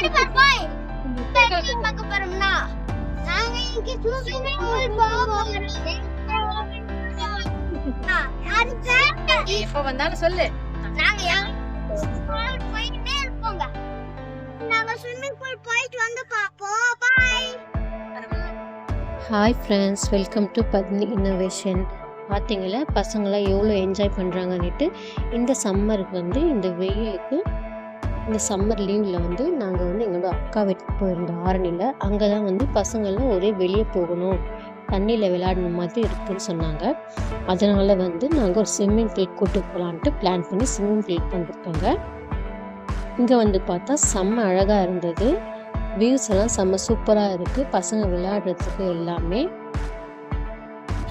முன்னாடி போய். பார்க்க போறோம்னா. நாங்க இங்க ஸ்விம்மிங் பூல் போக போறோம். எப்ப வந்தாலும் சொல்லு. நாங்க யா- போயிட்டே இருப்போங்க. நாங்க ஸ்விம்மிங் பூல் போயிட்டு வந்து பாப்போம் bye hi friends welcome to Patni innovation பார்த்தீங்களா பசங்களாம் எவ்வளோ என்ஜாய் பண்ணுறாங்கன்னுட்டு இந்த சம்மருக்கு வந்து இந்த வெயிலுக்கு இந்த சம்மர் லீவில் வந்து நாங்கள் வந்து எங்களோட அக்கா வீட்டுக்கு போயிருந்தோம் ஆரணியில் அங்கே தான் வந்து பசங்கள்லாம் ஒரே வெளியே போகணும் தண்ணியில் விளையாடணும் மாதிரி இருக்குன்னு சொன்னாங்க. அதனால் வந்து நாங்கள் ஒரு ஸ்விம்மிங் பூல் கூட்டு போகலான்ட்டு பிளான் பண்ணி ஸ்விம்மிங் பூல் வந்திருக்காங்க. இங்கே வந்து பார்த்தா செம்ம அழகாக இருந்தது. வியூஸ் எல்லாம் செம்ம சூப்பராக இருக்குது பசங்க விளையாடுறதுக்கு எல்லாமே.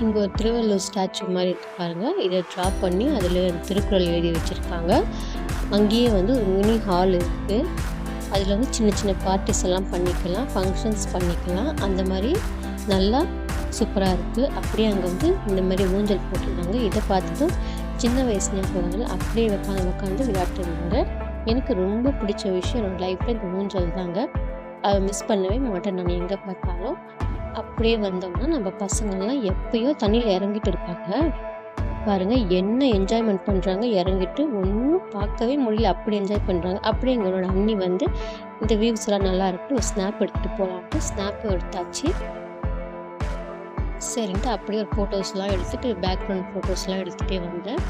இங்கே ஒரு திருவள்ளுவர் ஸ்டாச்சு மாதிரி இருக்கு இதை ட்ரா பண்ணி அதில் திருக்குறள் எழுதி வச்சுருக்காங்க. அங்கேயே வந்து ஒரு மினி ஹால் இருக்குது அதில் வந்து சின்ன சின்ன பார்ட்டிஸ் எல்லாம் பண்ணிக்கலாம் ஃபங்க்ஷன்ஸ் பண்ணிக்கலாம். அந்த மாதிரி நல்லா சூப்பராக இருக்குது அப்படியே அங்கே வந்து இந்த மாதிரி ஊஞ்சல் போட்டிருந்தாங்க இதை பார்த்ததும் சின்ன வயசு ஞாபகங்கள். அப்படியே உட்காந்து உட்காந்து விளையாட்டுருந்தாங்க எனக்கு ரொம்ப பிடிச்ச விஷயம் என்னோட லைஃப்பில் இந்த ஊஞ்சல் தாங்க. அதை மிஸ் பண்ணவே மாட்டேன் நான் எங்கே பார்த்தாலும். அப்படியே வந்தோம்னா நம்ம பசங்கள்லாம் எப்பயோ தண்ணியில் இறங்கிட்டு இருப்பாங்க. பாருங்கள் என்ன என்ஜாய்மெண்ட் பண்ணுறாங்க இறங்கிட்டு ஒன்றும் பார்க்கவே முடியல. அப்படி என்ஜாய் பண்ணுறாங்க அப்படி எங்களோட அண்ணி வந்து இந்த வியூஸ் எல்லாம் நல்லா இருக்கு. ஒரு ஸ்னாப் எடுத்துகிட்டு போகலான்ட்டு ஸ்னாப் எடுத்தாச்சு. சரின்ட்டு அப்படியே ஒரு ஃபோட்டோஸ்லாம் எடுத்துகிட்டு பேக்ரவுண்ட் ஃபோட்டோஸ்லாம் எடுத்துகிட்டே வந்தேன்.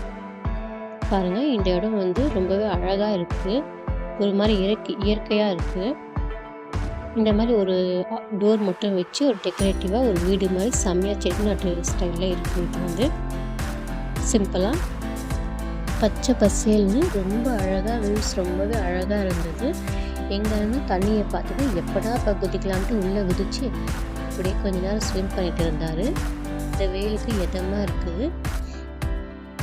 பாருங்கள் இந்த இடம் வந்து ரொம்பவே அழகாக இருக்குது ஒரு மாதிரி இயற்கை இயற்கையாக இருக்குது இந்த மாதிரி ஒரு டோர் மட்டும் வச்சு ஒரு டெக்கரேட்டிவாக ஒரு வீடு மாதிரி செம்மையாக செட்டிநாட்டு ஸ்டைலில் இருக்குது இது வந்து. சிம்பிளாக பச்சை பசேல்னு ரொம்ப அழகாக வியூஸ் ரொம்பவே அழகாக இருந்தது. எங்கேருந்து தண்ணியை பார்த்துட்டு எப்படா இப்போ குதிக்கலாம்ட்டு உள்ளே குதிச்சு அப்படியே கொஞ்ச நேரம் ஸ்விம் பண்ணிட்டு இருந்தார். இந்த வெயிலுக்கு இதமாக இருக்குது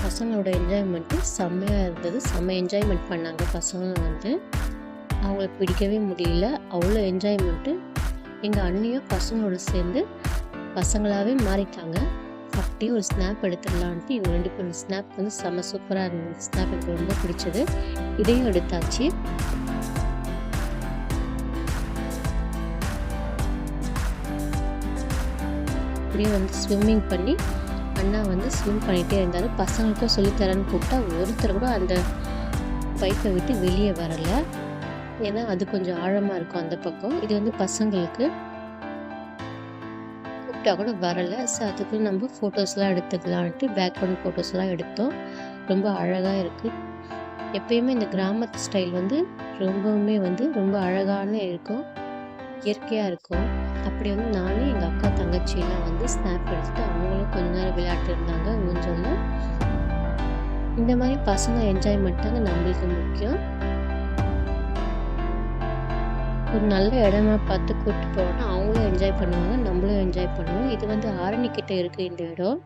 பசங்களோட என்ஜாய்மெண்ட்டு செம்மையாக இருந்தது. செம்ம என்ஜாய்மெண்ட் பண்ணாங்க பசங்களும் வந்து. அவங்களுக்கு பிடிக்கவே முடியல. அவ்வளோ என்ஜாய்மெண்ட்டு எங்கள் அண்ணியும் பசங்களோட சேர்ந்து பசங்களாகவே மாறிட்டாங்க. அப்படியே ஒரு ஸ்னாப் எடுத்துடலான்ட்டு இவங்க ரெண்டு பேரும் ஸ்னாப் வந்து செம்ம சூப்பராக இருந்தது. ஸ்னாப் எனக்கு ரொம்ப பிடிச்சது. இதையும் எடுத்தாச்சு. அப்படியே வந்து ஸ்விம்மிங் பண்ணி அண்ணா வந்து ஸ்விம் பண்ணிகிட்டே இருந்தார். பசங்களுக்கும் சொல்லித்தரேன்னு கூப்பிட்டா ஒருத்தர் கூட அந்த பைப்பை விட்டு வெளியே வரலை. ஏன்னா அது கொஞ்சம் ஆழமாக இருக்கும் அந்த பக்கம். இது வந்து பசங்களுக்கு கூப்பிட்டா கூட வரலை. ஸோ அதுக்கு நம்ம ஃபோட்டோஸ்லாம் எடுத்துக்கலான்ட்டு பேக்ரவுண்ட் ஃபோட்டோஸ்லாம் எடுத்தோம். ரொம்ப அழகாக இருக்குது எப்பயுமே இந்த கிராமத்து ஸ்டைல் வந்து ரொம்பவுமே வந்து ரொம்ப அழகான இருக்கும். இயற்கையாக இருக்கும். அப்படி வந்து நானும் எங்கள் அக்கா தங்கச்சியெல்லாம் வந்து ஸ்னாப் எடுத்துட்டு அவங்களும் கொஞ்ச நேரம் விளையாட்டு இருந்தாங்க. ஊஞ்சலில் இந்த மாதிரி பசங்க என்ஜாய்மெண்ட் தாங்க நம்மளுக்கு முக்கியம். ஒரு நல்ல இடமா பார்த்து கூப்பிட்டு போனோம்னா அவங்களும் என்ஜாய் பண்ணுவாங்க நம்மளும் என்ஜாய் பண்ணுவோம். இது வந்து ஆரணி கிட்ட இருக்குது இந்த இடம்.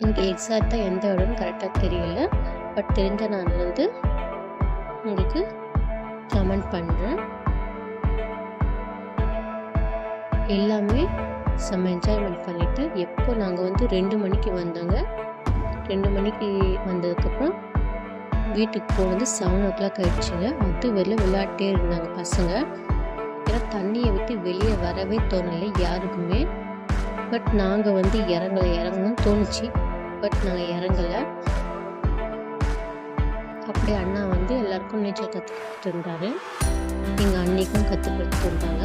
எனக்கு எக்ஸாக்டாக எந்த இடம்னு கரெக்டாக தெரியல. பட் தெரிஞ்ச நான் வந்து உங்களுக்கு கமெண்ட் பண்ணுறேன் எல்லாமே செம்ம என்ஜாய்மெண்ட் பண்ணிவிட்டு எப்போ நாங்கள் வந்து ரெண்டு மணிக்கு வந்தோங்க. ரெண்டு மணிக்கு வந்ததுக்கப்புறம் வீட்டுக்கு போனது செவன் ஓ கிளாக் ஆயிடுச்சுங்க அது வெளில விளையாட்டே இருந்தாங்க பசங்க. ஏன்னா தண்ணியை விட்டு வெளியே வரவே தோணலை யாருக்குமே. பட் நாங்கள் வந்து இறங்கலை இறங்கணும்னு தோணுச்சு. பட் நாங்கள் இறங்கலை. அப்படியே அண்ணா வந்து எல்லாருக்கும் நீச்சல் கற்றுக் கொடுத்துருந்தாரு எங்கள் அன்னைக்கும் கற்றுக் கொடுத்துருந்தாங்க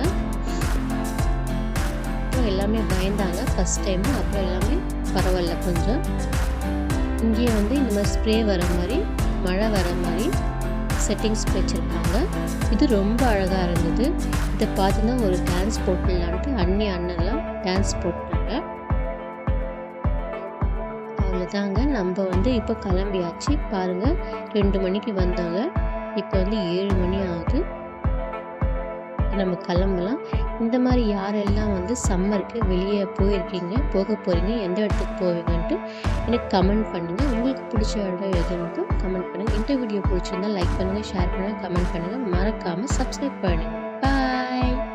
அப்புறம் எல்லாமே பயந்தாங்க. ஃபஸ்ட் டைம் அப்புறம் எல்லாமே பரவாயில்ல கொஞ்சம். இங்கேயே வந்து இந்த மாதிரி ஸ்ப்ரே வர மாதிரி மழை வர மாதிரி செட்டிங்ஸ் வச்சுருக்காங்க. இது ரொம்ப அழகாக இருந்தது. இதை பார்த்தீங்கன்னா ஒரு டான்ஸ் போட்டுடலான்ட்டு அண்ணி அண்ணன்லாம் டான்ஸ் போட்டாங்க. அவ்வளோதாங்க நம்ம வந்து இப்போ கிளம்பியாச்சு. பாருங்கள் ரெண்டு மணிக்கு வந்தாங்க. இப்போ வந்து ஏழு மணி ஆகுது. நம்ம கிளம்பலாம். இந்த மாதிரி யாரெல்லாம் வந்து சம்மருக்கு வெளியே போயிருக்கீங்க போக போகிறீங்க எந்த இடத்துக்கு போவீங்கன்ட்டு எனக்கு கமெண்ட் பண்ணுங்கள் உங்களுக்கு பிடிச்ச இடம் எதுன்னு கமெண்ட் பண்ணுங்கள் இந்த வீடியோ பிடிச்சிருந்தால் லைக் பண்ணுங்கள் ஷேர் பண்ணுங்கள் கமெண்ட் பண்ணுங்கள் மறக்காமல் சப்ஸ்கிரைப் பண்ணுங்கள்